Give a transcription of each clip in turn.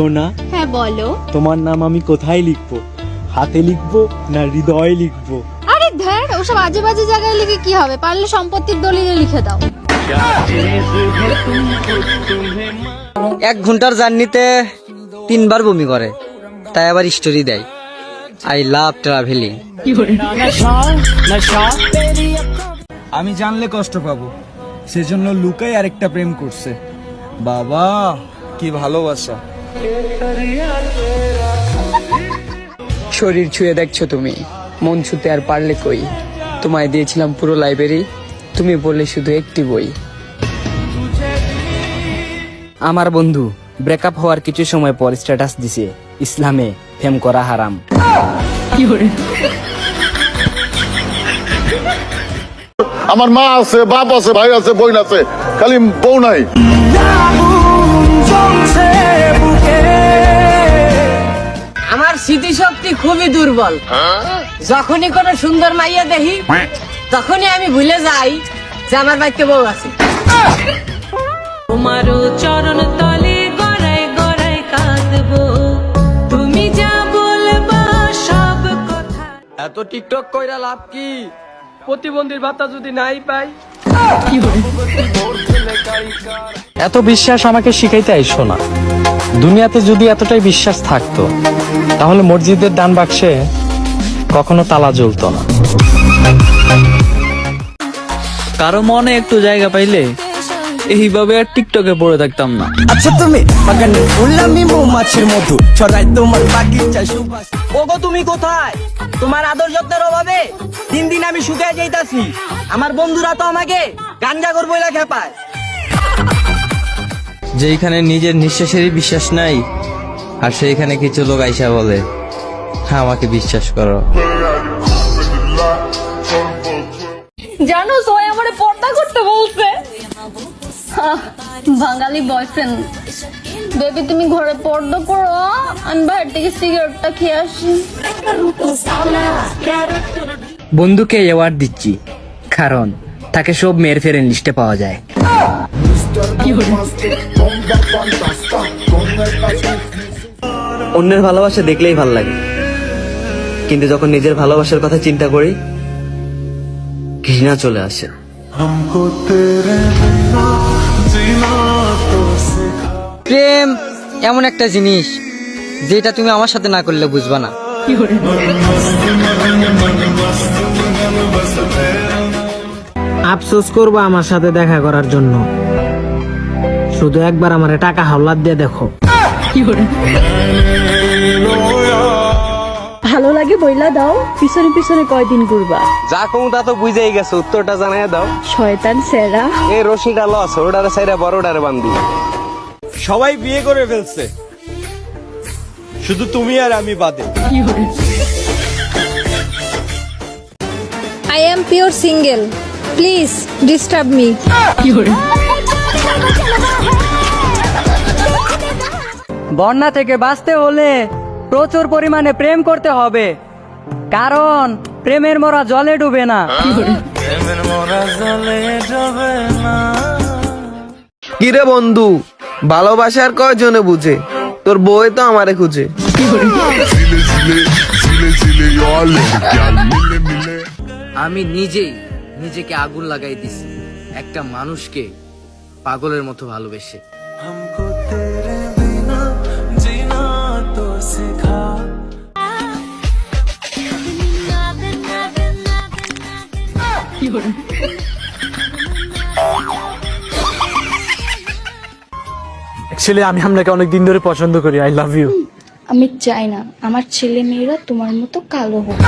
সোনা হ্যাঁ বলো। তোমার নাম আমি কোথায় লিখব? হাতে লিখব না হৃদয়ে লিখব? আরে ধ্যান ওসব আজে বাজে জায়গায় লিখে কি হবে? পারলে সম্পত্তির দলিলে লিখে দাও। এক ঘণ্টার জার্নিতে তিনবার বমি করে তাই আবার স্টোরি দেয়। আই লাভ ট্রাভেলিং আমি জানলে কষ্ট পাবো। সেজন্য লুকাই আরেকটা প্রেম করছে। বাবা কি ভালোবাসা। শরীর ছুঁয়ে দেখছ তুমি। মন ছুতে আর পারলে কই? তোমায় দিয়েছিলাম পুরো লাইব্রেরি তুমি বললে শুধু একটি বই। আমার বন্ধু ব্রেকআপ হওয়ার কিছু সময় পর স্ট্যাটাস দিছে ইসলামে ফেম করা হারাম। আমার মা আছে বাপ আছে ভাই আছে বোন আছে খালি বউ নাই। স্মৃতিশক্তি খুবই দুর্বল। যখনই কোনো সুন্দর মাইয়া দেখি তখনই আমি ভুলে যাই যে আমার বাড়িতে বউ আছে। তোমারও চরণ তলে গড়াই গড়াই কাঁদবো। তুমি যা বলবা সব কথা। এত টিকটক কইরা লাভ কি? প্রতিবন্ধীর ভাতা যদি নাই পাই? এত বিশ্বাস আমাকে শিখাইতে আইসো না। দুনিয়াতে যদি এতটাই বিশ্বাস থাকতো তাহলে মসজিদের দান বাক্সে কখনো তালা জ্বলতো না। কারও মনে একটু জায়গা পাইলে এইভাবে আর টিকটকে পড়ে থাকতাম না। আচ্ছা তুমি বাগানে ফুল আমি মৌমাছির মতো ছড়াই তোমার বাগিচা সুবাস। ওগো তুমি কোথায়? তোমার আদর যত্নের অভাবে দিন দিন আমি শুকিয়ে যাইতাছি। আমার বন্ধুরা তো আমাকে গাঞ্জা করব এলা খেপায়। যেইখানে নিজের নিঃশ্বাসেরই বিশ্বাস নাই আর সেইখানে কিছু লোক আইসা বলে হ্যাঁ আমাকে বিশ্বাস করো। জানো সোয় আমারে পর্দা করতে বলছে। বাঙালি বয়ফ্রেন্ড বেবি তুমি ঘরে পর্দা করো আমি বাইরে থেকে সিগারেটটা খেয়ে আসি। বন্ধুকে অ্যাওয়ার্ড দিচ্ছি কারণ তাকে সব মেয়ের ফেরেন লিস্টে পাওয়া যায়। অন্যের ভালোবাসা দেখলেই ভালো লাগে। কিন্তু যখন নিজের ভালোবাসার কথা চিন্তা করি ঘৃণা চলে আসে। প্রেম এমন একটা জিনিস যেটা তুমি আমার সাথে না করলে বুঝবা না। আফসোস করব আমার সাথে দেখা করার জন্য। শুধু একবার আমারে টাকা হাওলাত দিয়ে দেখো। ভালো লাগে বইলা দাও পিছনে পিছনে কয়দিন ঘুরবা। যা কমু তা তো বুঝেই গেছে উত্তরটা জানাই দাও। শয়তান সেরা। এই রশিটা লস ওটারে সাইরা বড়টারে বান্ধি। সবাই বিয়ে করে ফেলছে। শুধু তুমি আর আমি বাদে। I am pure single please disturb me বন্যা থেকে বাঁচতে হলে প্রচুর পরিমাণে প্রেম করতে হবে। কারণ প্রেমের মরা জলে ডুবে না। কিরে বন্ধু ভালোবাসার কয়জনে বুঝে? তোর বই তো আমারে খুঁজে। আমি নিজেই নিজেকে আগুন লাগাই দিছি। একটা মানুষকে পাগলের মতো ভালোবেসে। অ্যাকচুয়ালি আমি আপনাকে অনেক দিন ধরে পছন্দ করি আই লাভ ইউ আমি চাই না আমার ছেলে মেয়েরা তোমার মতো কালো হোক।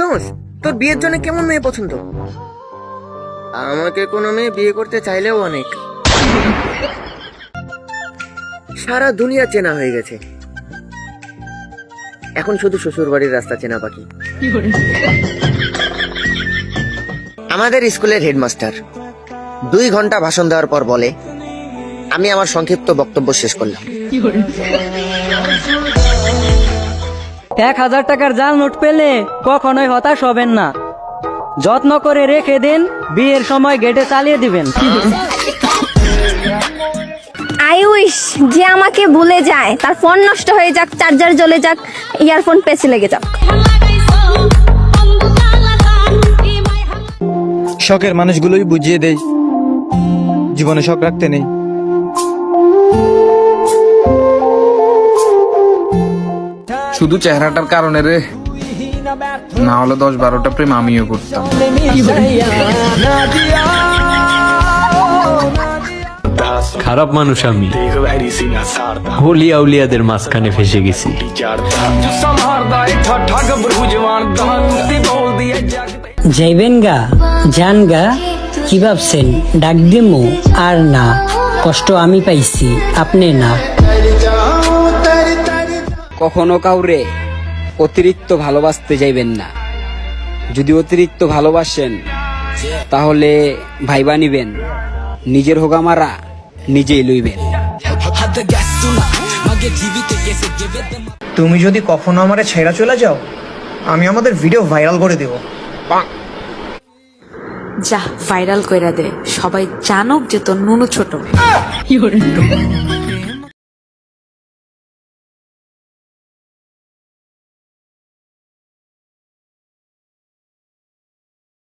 দোষ তোর বিয়ের জন্য কেমন মেয়ে পছন্দ? আমাকে কোনো মেয়ে বিয়ে করতে চাইলেও অনেক। সারা দুনিয়া চেনা হয়ে গেছে। এখন শুধু শ্বশুর বাড়ির রাস্তা চেনা বাকি। আমাদের স্কুলের হেডমাস্টার। দুই ঘণ্টা ভাষণ দেওয়ার পর বলে আমি আমার সংক্ষিপ্ত বক্তব্য শেষ করলাম। এক হাজার টাকার জাল নোট পেলে কখনোই হতাশ হবেন না। যত্ন করে রেখে দিন বিয়ের সময় গেটে চালিয়ে দিবেন। আই উইশ যে আমাকে ভুলে যায় তার ফোন নষ্ট হয়ে যাক চার্জার জ্বলে যাক ইয়ারফোন পেছে লেগে যাক। শখের মানুষগুলোই বুঝিয়ে দেয় জীবনে শখ রাখতে নেই। শুধু চেহারাটার কারণে রে। না হলে দশ বারোটা প্রেম আমিও করতাম। খারাপ মানুষ আমি। হলিয়া উলিয়াদের মাঝখানে ফেসে গেছি। যাইবেন গা যান গা। কি ভাবছেন? ডাক দিমু? আর না। কষ্ট আমি পাইছি আপনি না। কখনো কাউরে অতিরিক্ত ভালোবাসতে যাইবেন না। যদি অতিরিক্ত ভালোবাসেন তাহলে ভাইবা নিবেন। নিজের হোগা মারা নিজেই লইবেন। তুমি যদি কখনো আমারে ছেড়া চলে যাও আমি আমাদের ভিডিও ভাইরাল করে দেব। যা ভাইরাল কইরা দে। সবাই জানুক যে তোর নুনু ছোট।